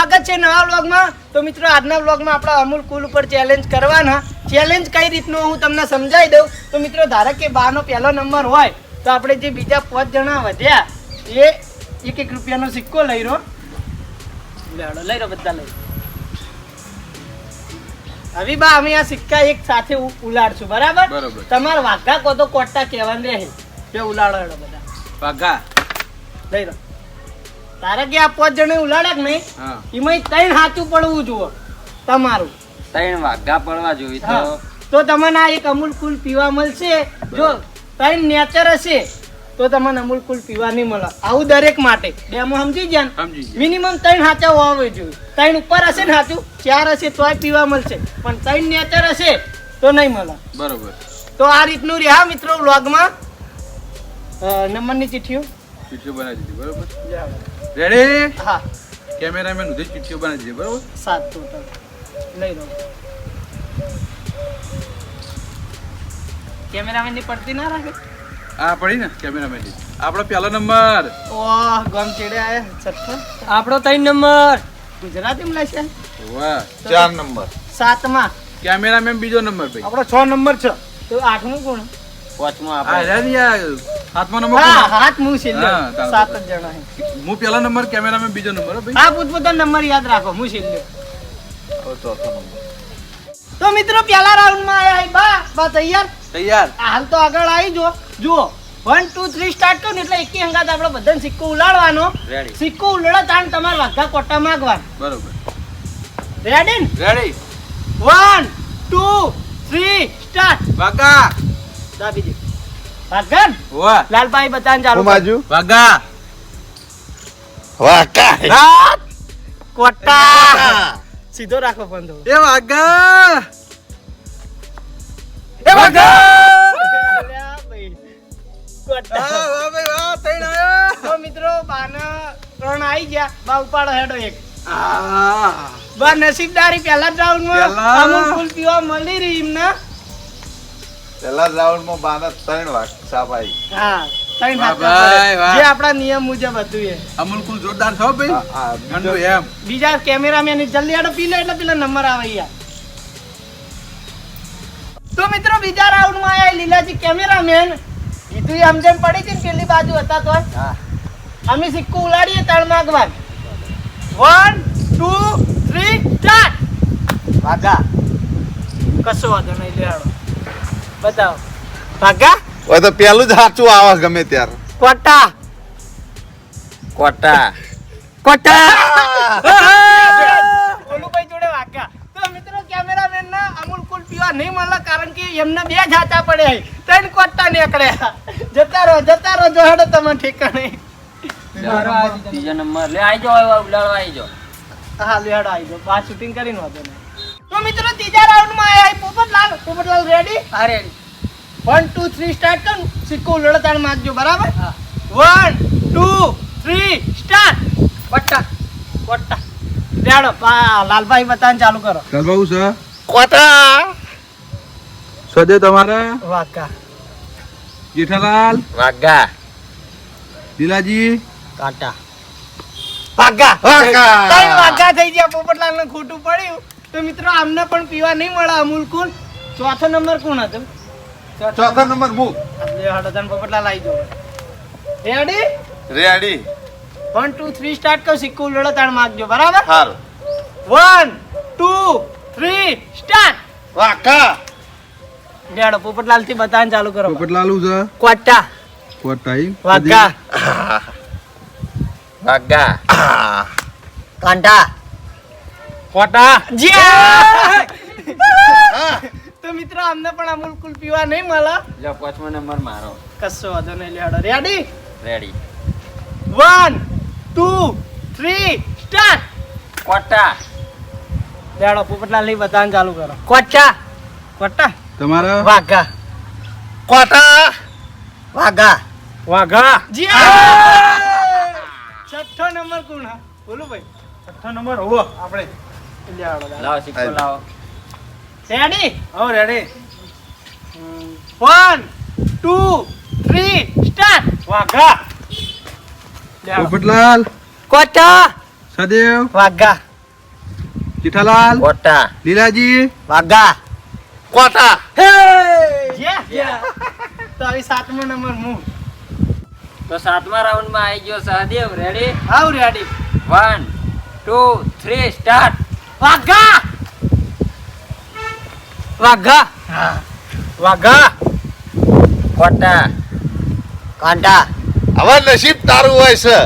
સ્વાગત છે નવા વ્લોગમાં. તો મિત્રો આજના વ્લોગમાં આપણે અમૂલ કુલ ઉપર ચેલેન્જ કરવાના. ચેલેન્જ કઈ રીતનું હું તમને સમજાવી દઉં. તો મિત્રો ધારો કે બાનો પહેલો નંબર હોય તો આપણે જે બીજા પાંચ જણા વધ્યા એ એક એક રૂપિયાનો સિક્કો લઈ રહ્યો લઈ રહ્યો બધા લઈ. હવે બા અમે આ સિક્કા એક સાથે ઉલાડશું બરાબર? બરોબર. તમારે વાઘા કો તો કોટા કહેવાનું રહે. કે ઉલાડો બધા. વાઘા. લઈ રહ્યો તારે કે આ પાંચ જણા ઉલાડે કે નહીં? એમાં ત્રણ સાચું પડવું જુઓ તમારું. ત્રણ વાઘા પડવા જોઈએ તો. તો તમને આ એક અમૂલ કુલ પીવા મળશે. જો ત્રણ નેચર હશે તો તમને અમૂલ કુલ પીવા નહીં મળે. આવું દરેક માટે. બેમાં સમજી ગયા ને? મિનિમમ ત્રણ હાચા હોવા જોઈએ. ત્રણ ઉપર હશે ને સાચું ચાર હશે તોય પીવા મળશે. પણ ત્રણ નેચર હશે તો નહીં મળે. બરોબર. તો આ રીતનું રહ્યા મિત્રો વ્લોગમાં નંબરની ચિઠ્ઠીઓ. ચીઠીઓ બનાવી દીધી બરોબર. રેડી હા. કેમેરામેન સુધી ચીઠીઓ બનાવી દીધી બરોબર? સાત ટોટલ લઈ રહો કેમેરામેનની પડતી ના રાખે? આ પડી ને કેમેરામેન આપણો પહેલો નંબર. ઓહ ગમ ચેડે આયા છઠ્ઠો. આપણો ત્રણ નંબર. ગુજરાતી માં છે? વાહ. ચાર નંબર. સાતમાં. કેમેરામેન બીજો નંબર ભાઈ. આપણો છ નંબર છે. તો આઠમું કોણ? પાંચમો આ આપણે રહ્યા ને યાર સાતમા નંબર હાથ મું છેલ્લે સાત જ જણા હું પહેલો નંબર કેમેરામેન બીજો નંબર ભાઈ. હા પોતપોતાનો નંબર યાદ રાખો. હું છેલ્લે હવે ચોથો નંબર. તો મિત્રો પેલા રાઉન્ડમાં આયા બા બા તૈયાર? તૈયાર. હાલ તો આગળ આવી જો જુઓ. વન ટુ થ્રી સ્ટાર્ટ કરો ને એટલે એકી હંગાત આપણે બધાને સિક્કો ઉલાડવાનો રેડી સિક્કો ઉલાડો તાણ તમારે વાઘા કોટા માગવાનો. બરોબર. Ready ready one two three start વાઘા. ભાગન લાલભાઈ બતાન ચાલુ રાત. કોટા. સીધો રાખો એ એ મિત્રો બાના ત્રણ આવી ગયા. બા ઉપાડો હેડો એક. આ બા નસીબદારી પહેલા જ રાઉન્ડમાં પહેલા. અમુક ફૂલ પીવા મળી રહી એમને. પહેલા રાઉન્ડમાં બાના ત્રણ વાગ સાપ આવી હા ત્રણ વાહ. જે આપણા નિયમ મુજબ હતું એ. અમુલ જોરદાર છો ભાઈ? આ- આ ઠંડુ એમ. બીજા કેમેરામેન જલ્દી આડો પી લે એટલે પેલા નંબર આવે યાર. તો મિત્રો બીજા રાઉન્ડમાં આયા લીલાજી કેમેરામેન. કીધું આમ જેમ પડી હતી પેલી બાજુ હતા તો? હા. અમે સિક્કો ઉલાડીએ ત્રણ માગવાન વન ટુ થ્રી ચાર વાગા કશો વાંધો નહીં બતાવો. ભાગા? હવે તો પેલું જ સાચું આવે ગમે ત્યારે. કોટા. કોટા. કોટા. ગોલુભાઈ જોડે તો મિત્રો કેમેરામેન ના અમૂલ કુલ પીવા નહીં મળે કારણ કે એમને બે જ પડે ત્રણ કોટા નીકળ્યા. જતા રહો જતા રહો જો હેડો તમે ઠેકાણે. બીજો નંબર. લે જાઓ જાઓ હા લેડો આવી જાઓ. બા શૂટિંગ કરીને વાંધો નહીં. ત્રીજા રાઉન્ડમાં છે પોપટલાલ. પોપટલાલ રેડી હા ready one two three start કર. સિક્કો લડતાણ માગજો બરાબર? વન ટુ થ્રી સ્ટાર્ટ કોટા લેડો પા લાલભાઈ બતાન ચાલુ કરો. લાલભાઈ સર કોટા સદે તમારા? વાગા જેઠાલાલ? વાઘા. લીલાજી? કાટા. વાગા વાઘા. ત્રણ વાગા થઈ ગયા પોપટલાલ ને ખોટું પડ્યું. તો મિત્રો આમને પણ પીવા નહીં મળે અમૂલ કુલ. ચોથો નંબર કોણ હતો? ચોથો નંબર મુક લે હડો તને પોપટલાલ આવી જાઓ ready? Ready. One two three start કરો સિક્કો લડો તાણ માગજો બરાબર? હાલ વન ટુ થ્રી સ્ટાર્ટ વાઘા લેડો પોપટલાલથી બતાન ચાલુ કરો. પોપટલાલુ છે. કોટા. કોટાઈ વાકા વાકા કાંટા. કોટા તો મિત્રો અમને પણ અમૂલ કુલ પીવા નહીં મળે. લ્યો પાંચમો નંબર મારો. કશો વાંધો નહીં લેડો ready ready one two three start quota લેડો પોપટલાલની બતાન ચાલુ કરો. કોટા કોટા તમારા? વાઘા. કોટા વાઘા. વાઘા. છઠ્ઠો નંબર કોણ હા? બોલો ભાઈ. છઠ્ઠો નંબર હોવો આપણે. લાવો સિક્કો લાવો. રેડી હો ready one two three start વાઘા. પોપટલાલ કોટા સદેવ વાઘા. જેઠાલાલ. કોટા લીલાજી. વાઘા. કોટા તો હવે સાતમો નંબર હું. તો સાતમા રાઉન્ડમાં આવી ગયો સહદેવ. રેડી આવ ready one two three start વાઘા! વાઘા! વાઘા! કોટા કાંટા. હવે નસીબ તારું હોય છે.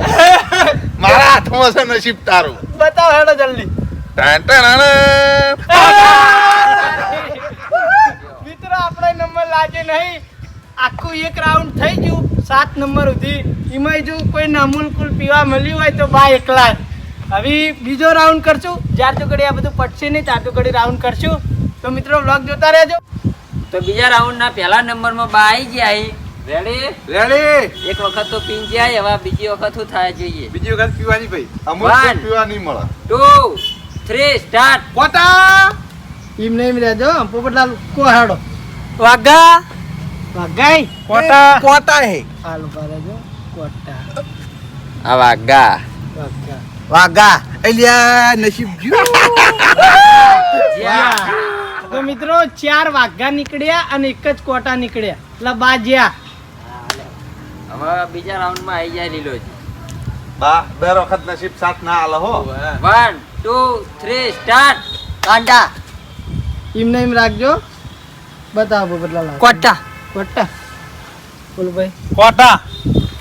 મારા હાથમાં છે નસીબ તારું. બતાવ હેડો જલ્દી. ટાણ મિત્રો આપણે નંબર લાગે નહીં. આખું એક રાઉન્ડ થઈ ગયું. સાત નંબર સુધી. એમાં જો કોઈ નામુલ કુલ પીવા મળ્યું હોય તો બા એકલા. હવે બીજો રાઉન્ડ કરશું. જ્યાર તો ઘડી આ બધું પટશે નહીં ત્યાર તો ઘડી રાઉન્ડ કરશું. તો મિત્રો બ્લોગ જોતા રહેજો. તો બીજા રાઉન્ડના પહેલા નંબરમાં બા આવી ગયા રેડી રેડી એક વખત તો પીન જાય હવે બીજી વખત શું થાય જોઈએ? બીજી વખત પીવાની ભાઈ. અમુક નહીં મળે. ટુ થ્રી સ્ટાર્ટ કોટા એમ નહીં રહેજો. પોપટલાલ કોહાડો. વાઘા? કોટા કોટા હે. હાલો રહેજો. કોટા આ વાગા વાગા એલિયા નસીબ તો મિત્રો ચાર વાઘા નીકળ્યા અને એક જ કોટા નીકળ્યા. એટલે બાજ્યા. હવે બીજા રાઉન્ડમાં આવી જાય લીલો બા દર વખત નસીબ સાથ ના આલે હો. વન ટુ થ્રી સ્ટાર્ટ કાંડા. એમ ને એમ રાખજો. બતાવો પોપટલાલ કોટા. કોટા. બોલ ભાઈ. કોટા.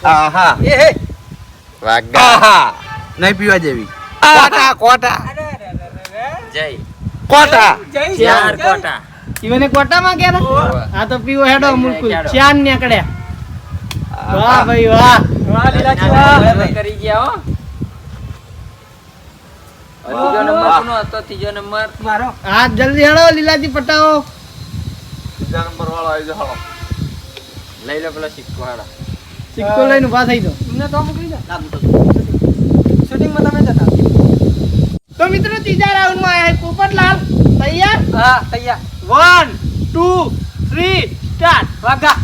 આહા. એ હે. વાગા આહા. નહીં પીવા જેવી. કોટા કોટા. જય. કોટા. ચાર કોટા. ઈવને કોટામાં ગયા હતા? હા તો પીવો હેડો મુલકુ ચાર નીકળ્યા. વાહ ભાઈ વાહ. વાહ. લીલાજી વાહ કરી ગયા હો. ત્રીજો નંબર કોનો હતો? ત્રીજો નંબર. મારો. હા જલ્દી હેડો લીલાજી પટાવો. બીજા નંબર વાળો આવી જાઓ લઈ લો પેલો સિક્કો હાડા સિક્કો લઈને ઊભા થઈ જાઓ. તમને તો મોકલી દો. શૂટિંગમાં તમે જતા તો મિત્રો ત્રીજા રાઉન્ડમાં આવ્યા પોપટલાલ. તૈયાર? હા તૈયાર. વન ટુ થ્રી સ્ટાર્ટ વાગા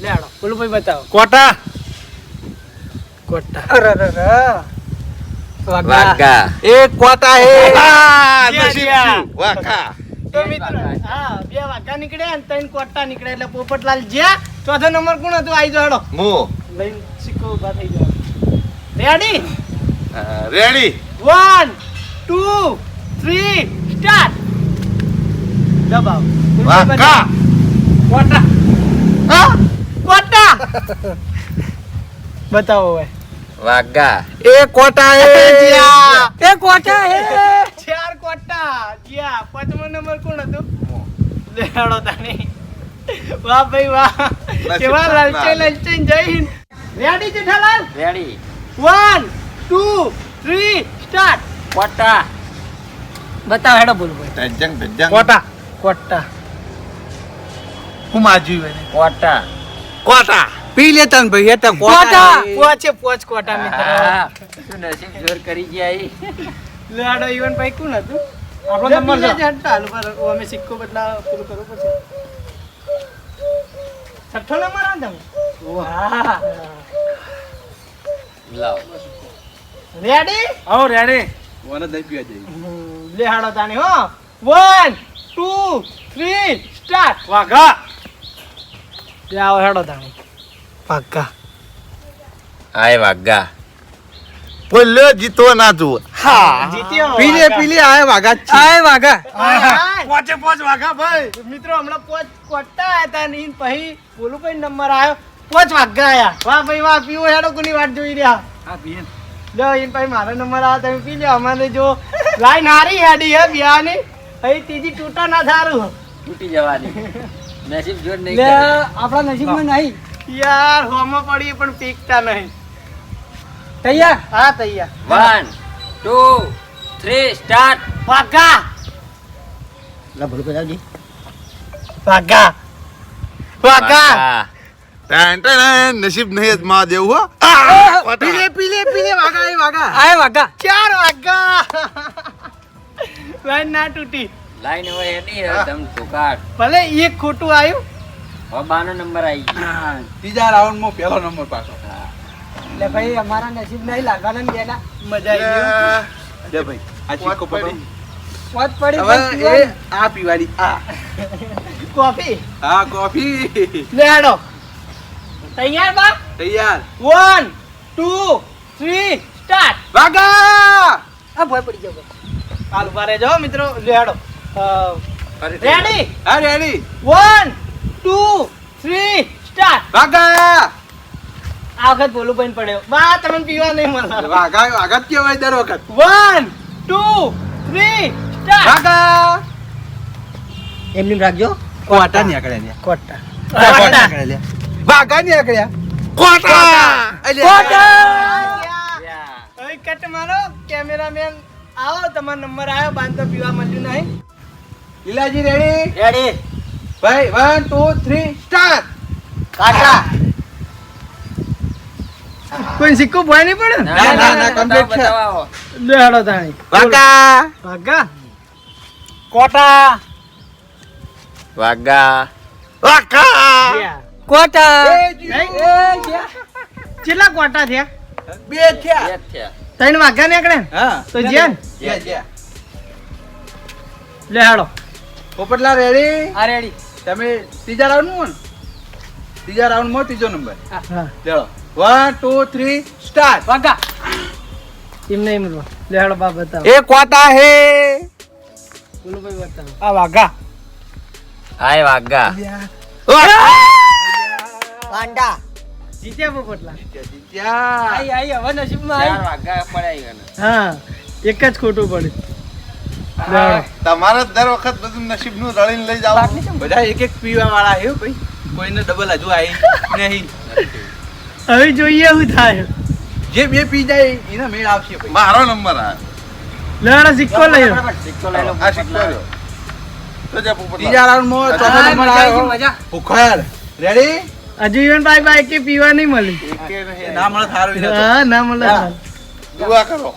લેડો હેડો બોલું ભાઈ બતાવો. કોટા. કોટા. અરે અરે વાગા એ કોટા હે. આ, જ્યાં, નસીબ જ્યાં. શું? વાકા તો મિત્રો હા બે વાઘા નીકળ્યા અને ત્રણ કોટા નીકળ્યા. એટલે પોપટલાલ જ્યાં ચોથો નંબર કોણ હતું? આવી જાઓ મો લઈને શીખો ઊભા થઈ જાઓ. Ready ready one two three start દબાવ વાકા કોટા હા કોટા બતાવો હવે વાગા એ કોટા હે એ કોટા હે ચાર કોટા જ્યા પાંચમો નંબર કોણ હતું લેડો તાની વાહ ભાઈ વાહ કેવા લલચે લલચે જય Hind ready Jethalal ready one two three start quota બતાવ હેડો બોલ ભાઈ ધજ્જંગ કોટા કોટા હું માજુ એને. કોટા કોટા પી લેતા ને ભાઈ એ તો કોટા પોચે પોચ કોટા મિત્રો. હા, શું નસીબ જોર કરી ગયા ઈ. લાડો ઈવન ભાઈ કોણ હતું? આપણો નંબર છે. જ હાલ પર અમે સિક્કો બદલા પેલું કરવું પડશે. છઠ્ઠો નંબર આ તમે? વાહ લાવ. રેડી આવો રેડી વન દઈ પીવા જઈ લે હાડો તાની હો. વન ટુ થ્રી સ્ટાર્ટ વાઘા. લે આવો હેડો તાણી. પાક્કા આય વાગા બોલ્યો જીતો ના જુઓ. જીત્યો. પીલે પીલે આય વાઘા છે. આય વાઘા. પોચે પોચ વાઘા ભાઈ. મિત્રો હમણાં પોચ કોટા હતા તા ને પછી બોલું કઈ નંબર આવ્યો પોચ વાગ્યા આયા વાહ ભાઈ વાહ પીવો હેડો કોની વાટ જોઈ રહ્યા? હા પીએ. લો ઇન ભાઈ મારો નંબર આ તમે પી લો અમારે જો લાઈન હારી હેડી હે બિયાની અહીં ત્રીજી તૂટા ના થારું. તૂટી જવાની. નસીબ જોર નહીં લે. આપણા નસીબમાં નહીં. યાર હોમાં પડી પણ પીકતા નહીં. તૈયાર? હા તૈયાર. વન ટુ થ્રી સ્ટાર્ટ વાગા વાગા વાગા ટાણ ટાણ નસીબ નહીં જ માં દેવું હો. પી લે પી લે પી લે વાઘા એ વાઘા. આય વાગા ચાર વાગા લાઈન ના તૂટી. લાઈન હવે એની તમ ટૂંકાટ ભલે એક ખોટું આવ્યું. હવે બાનો નંબર આવી ગયો. ત્રીજા રાઉન્ડમાં પહેલો નંબર પાછો. એટલે ભાઈ અમારા નસીબ નહીં લાગવાના ને બેના. મજા આવી ગઈ લે ભાઈ આ સિક્કો પકડો પોત પડી. હવે એ. આ પીવાની આ. કોફી. હા કોફી. લે હાલો તૈયાર બા? તૈયાર. વન ટુ થ્રી સ્ટાર્ટ વાગા! આ ભય પડી જાવ કાલ ઊભા રહેજો મિત્રો લેડો રેડી હા ready one two three start વાગા! આ વખત બોલું પણ પડ્યો. બા તમને પીવા નહીં મળે વાગા વાગા કેવાય કહેવાય દર વખત? વન ટુ થ્રી સ્ટાર્ટ વાગા! એમની રાખજો. કોટા નીકળ્યા લ્યા. કોટા. કોટા. નીકળ્યા વાગા નીકળ્યા. કોટા હવે કટ મારો. કેમેરામેન આવો તમારો નંબર આવ્યો બાંધો પીવા મળ્યું નહીં. લીલાજી રેડી રેડી ભાઈ વન ટુ થ્રી સ્ટાર્ટ કાટા કોઈ સિક્કો ભય નહીં પડે ને? ના, ના, કમ્પ્લીટ છે. લે હાડો તાણી. વાગા ભાગા કોટા વાગા વાગા કોટા. કેટલા કોટા થયા? બે થયા. ત્રણ વાગ્યા નીકળે ને? હા. તો જેન. લે હાડો પોપટલા રેડી આ રેડી તમે ત્રીજા રાઉન્ડમાં ત્રીજા રાઉન્ડમાં ત્રીજો નંબર હા. ચલો. વન ટુ થ્રી સ્ટાર્ટ વાગા એમ નહીં મળવા. લે હાડો બા બતાવો. એ ક્વાટા હે? બોલો ભાઈ બતાવો. આ વાગા હાય વાગા વાંડા. જીત્યા પોપટલા જીત્યા આઈ આઈ હવે નસીબમાં વાગા પડાઈ હા એક જ ખોટું પડ્યું તમારે દર વખત બધું નસીબનું રળીને લઈ જાવ બધા એક એક પીવા વાળા આવ્યો ભાઈ. કોઈને ડબલ હજુ આવી નહીં. હવે જોઈએ હું થાય. જે બે પી જાય એના મેળ આવશે ભાઈ. મારો નંબર આ. લેવાનો સિક્કો લઈ લો. સિક્કો લઈ લો આ સિક્કો રહ્યો. તો જા પોપટલા ત્રીજા રાઉન્ડમાં ચોથો નંબર આવ્યો. ભૂખાર રેડી હજુ ઇવન બાય કે પીવા નહીં મળી. ના મળે સારું હા ના મળે દુઆ કરો.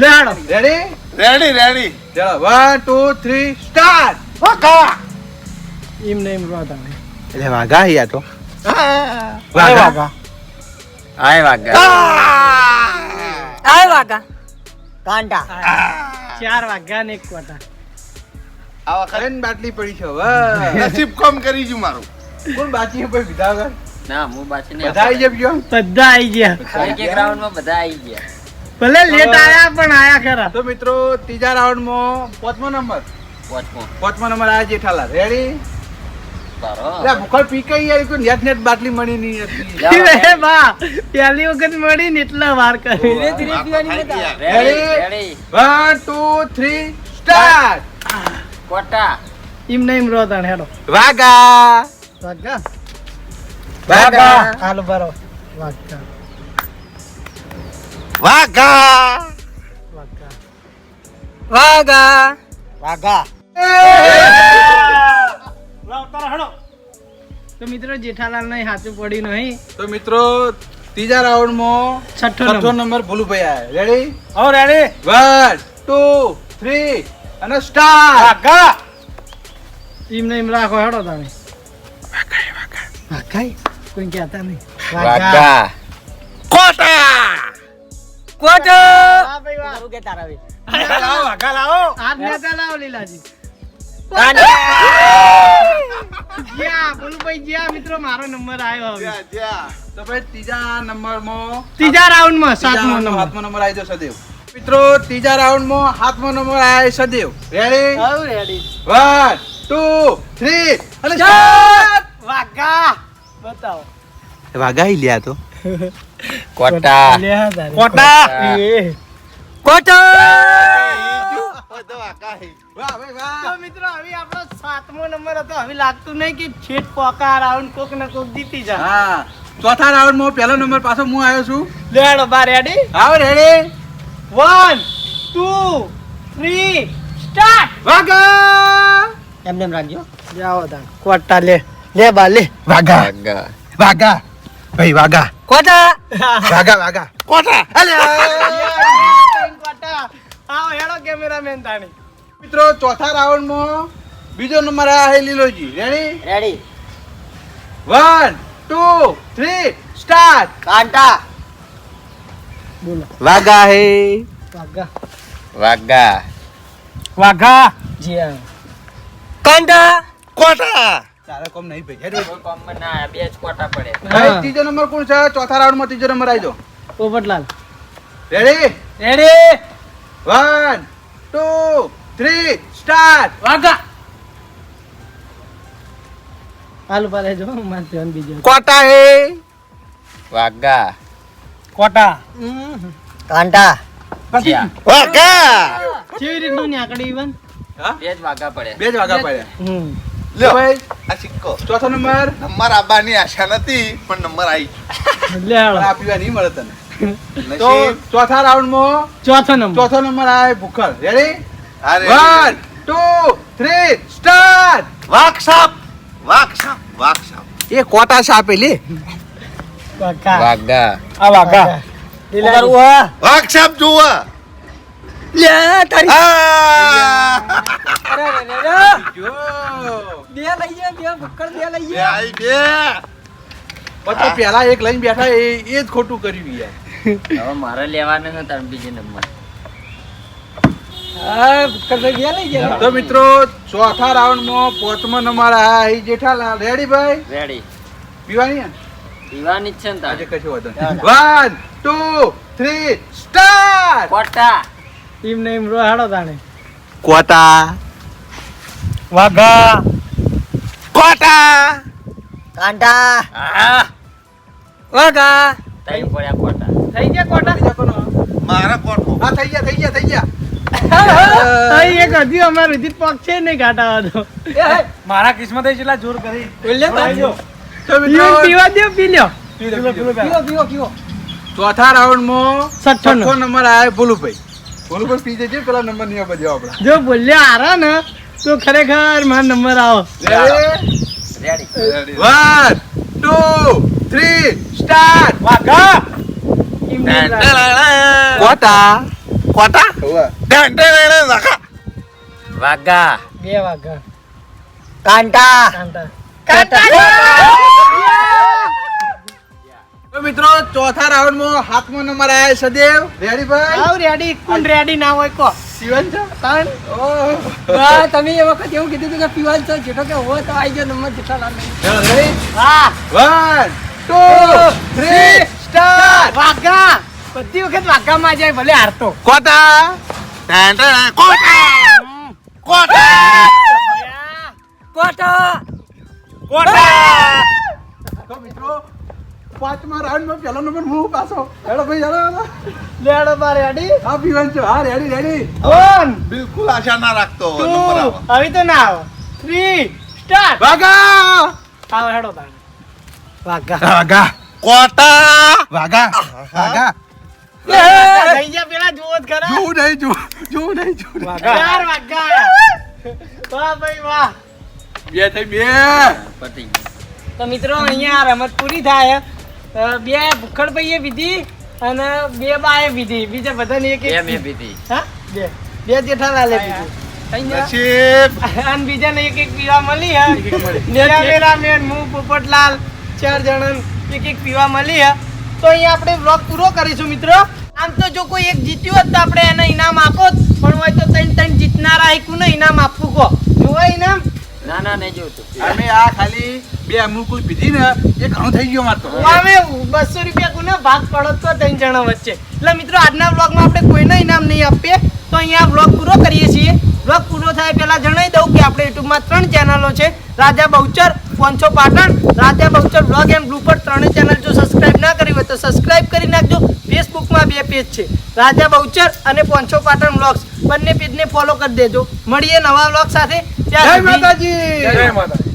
લે હાડો રેડી રેડી રેડી ચલો વન ટુ થ્રી સ્ટાર્ટ એમ નહીં મળવા તમે એટલે વાઘા હી. આ તો વાગા આય વાગા આય વાગા કાંડા ચાર વાગ્યા ને એક કોટા આ વખત બાટલી પડી છે હવે નસીબ કોમ કરી જુ મારું. કોણ બાકી ભાઈ વિધા વગર ના હું બાછી નહીં. બધા આવી જજો બધા આવી ગયા. એક એક રાઉન્ડમાં બધા આવી ગયા. ભલે લેટ આયા પણ આયા ખરા. તો મિત્રો ત્રીજા રાઉન્ડમાં પાંચમો નંબર. પાંચમો. પાંચમો નંબર આવ્યા જેઠાલાલ. રેડી તારો એટલે ભૂખર પી કઈ યાર કોઈ નેટ નેટ બાટલી મળી નહીં હતી. એ વખત મળી ને એટલા વાર કરી. ધીરે ધીરે આ તો ready one two three start quota. એમ નહીં રો હેડો વાગા વાગા વાગા હાલો બરો વાગા વાગા વાગા વાગા વાગા તો મિત્રો જેઠાલાલ નહીં સાચું પડ્યું નહીં. તો મિત્રો ત્રીજા રાઉન્ડમાં છઠ્ઠો છઠ્ઠો નંબર. ભૂલું ભૂલુભાઈ આવ્યા રેડી હો રેડી વન ટુ થ્રી અને સ્ટાર ટીમ ને એમ નહીં રાખો હેડો તમે. લાવો લીલાજી જ્યાં બોલુભાઈ જ્યાં મિત્રો મારો નંબર આવ્યો હવે. તો ભાઈ ત્રીજા નંબરમાં ત્રીજા રાઉન્ડમાં સાતમો નંબર હાથમો નંબર આવી જશે સદેવ મિત્રો ત્રીજા રાઉન્ડમાં હાથમો નંબર આવે Sahdev ready ready one two three અને વાગા બતાવો. વાગા લ્યા તો. કોટા. લે કોટા. હે. મિત્રો હવે આપણો સાતમો નંબર હતો. હવે લાગતું નહીં કે છેટ પોકા રાઉન્ડ કોક ને કોક જીતી જા. હા. ચોથા રાઉન્ડમાં પહેલો નંબર પાછો હું આવ્યો છું. લેડો બા રેડી આવો ready one two three start વાગા એમને એમ રાખજો જાઓ તા કોટા લે લે બા લે. વાગા વાગા વાગા ભાઈ વાગા કોટા? વાગા વાગા કોટા? કોટા આવો હેડો કેમેરામેન તાણી. મિત્રો ચોથા રાઉન્ડમાં બીજો નંબર આ હે Liloji. Ready ready one two three start કાંટા. બોલો. વાગા હે. વાગા વાગા વાઘા. જી કાંડા કોટા તારે કોમ નહીં ભાઈ. કોઈ કોમમાં ના બે જ કોટા પડે. ભાઈ ત્રીજો નંબર કોણ છે? ચોથા રાઉન્ડમાં ત્રીજો નંબર આવી જાઓ. Popatlal. Ready ready one two three start વાગા હાલ પાલે જો માર ધ્યાન બીજો કોટા હે? વાગા કોટા. કાંટા જ્યાં. વાગા કેવી રીતનું નીકળી ઈવન? બે જ વાગા પડે. બે જ વાગા પડ્યા. હમ. લ્યો. ભાઈ આ સિક્કો. ચોથો નંબર. નંબર આવવાની આશા નથી પણ નંબર આવી લે હાલો. આ પીવા નહીં મળે તને. તો ચોથા રાઉન્ડમાં ચોથો નંબર. ચોથો નંબર આવે ભૂખર. રેડી અરે. વન ટુ થ્રી સ્ટાર્ટ વાઘ સાપ વાઘ સાપ વાઘ સાપ એ કોટા છે આપેલી વાગા વાગા આ વાઘ સાપ જુઓ. લે તારી આ! અરે રે રે. જો. બે બે ભૂક્કડ બે બે લઈએ આઈ બે. પણ પેલા એક લઈને બેઠા એ એ જ ખોટું કર્યું યાર. હવે મારે લેવાનું છે તાર બીજો નંબર. બે લઈ તો મિત્રો ચોથા રાઉન્ડમાં પોચમો નંબર આ જેઠાલાલ રેડી ભાઈ? રેડી. પીવાની ને? પીવાની જ છે ને આજે તારે કશું વધુ one two three start team ને એમ રો હાડો તાણે. કોટા. વાઘા. કોટા. કાંટા. વાઘા. થઈ પડ્યા કોટા. થઈ ગયા કોટા? મારા કોટો. હા થઈ ગયા થઈ ગયા થઈ ગયા. એક હજી અમારે હજી પગ છે નહીં કાંટા વાળો. મારા કિસ્મત જેટલા જોર કરી. પીવો દો પી લ્યો. ચોથા રાઉન્ડમાં છઠ્ઠો છઠ્ઠો નંબર આવે ભોલુભાઈ. ભોલુભાઈ પી જજે પેલા નંબર નહીં આપવા આપણા. જો બોલ્યા હારા ને તો ખરેખર મારો નંબર આવો. Ready one two three start વાઘા. કોટા કોટા વાઘા. બે કાંટા. કાંટા. મિત્રો ચોથા રાઉન્ડમાં હાથમો નંબર આવે સદેવ. રેડી ભાઈ? આવ રેડી કુન રેડી ના હોય કો. શિવન છો? તાણ? ઓહ. હા તમે એ વખત એવું કીધું હતું કે પીવાલ છો. જેટલો કે હો તો આવી ગયો નંબર જેટલા લાગે હા One, two, three, start! વાગા બધી વખત વાગામાં જાય ભલે હારતો. કોટા? ડેન કોટા? કોટા? કોટા? તો મિત્રો પાંચમા રાઉન્ડમાં પહેલો નંબર હું પાછો. હેડો ભાઈ હેડો. લેડો બાર રેડી હા પીવન છો. હા રેડી રેડી ઓન બિલકુલ આશા ના રાખતો નંબર આવે. હવે તો ના આવો. 3 સ્ટાર્ટ વાગા આવો હેડો તાણ વાગા વાગા કોટા! વાગા વાગા પેલા જુઓ જ ખરા. જોવું નહીં નહીં નહીં. વાગા વાહ ભાઈ વાહ. બે થઈ બે. પતિ તો મિત્રો અહીંયા રમત પૂરી થાય બે ભૂખડ ભાઈએ પીધી અને બે બાએ પીધી બીજા બધાને એક બે એક મેં પીધી હા? બે. બે જેઠાલાલે પીધી અને બીજાને એક એક પીવા મળી હે? મેરા મેરા મેન હું પોપટલાલ ચાર જણા એક એક પીવા મળી હે? તો અહીંયા આપણે વ્લોગ પૂરો કરીશું મિત્રો. આમ તો જો કોઈ એક જીત્યું હોત તો આપણે એને ઇનામ આપો જ. પણ હોય તો ત્રણ ત્રણ જીતનારા એકુને ઇનામ આપવું કહો જોવા ઇનામ ના ના નહીં જોતું આ ખાલી બે અમુકુલ પીધી ને, એ ઘણું થઈ ગયું મારતો અમે બસો રૂપિયા કોને ભાગ પડો તો જણા વચ્ચે. એટલે મિત્રો, આજના વ્લોગમાં આપણે કોઈને ઇનામ નહીં આપીએ, તો અહીંયા વ્લોગ પૂરો કરીએ છીએ. વ્લોગ પૂરો થાય પહેલા જણાવી દઉં કે આપણે યુટ્યુબમાં ત્રણ ચેનલો છે. Raja Bahuchar પોંચો Patan? Raja Bahuchar blog and blooper ત્રણેય ચેનલ જો સબસ્ક્રાઇબ ના કરી હોય તો સબસ્ક્રાઇબ કરી નાખજો. ફેસબુકમાં બે પેજ છે. રાજા બહુચર અને પોંચો પાટણ બ્લોગ્સ બંને પેજને ફોલો કરી દેજો. મળીએ નવા વ્લોગ સાથે. ત્યાં જય માતાજી! જય માતાજી.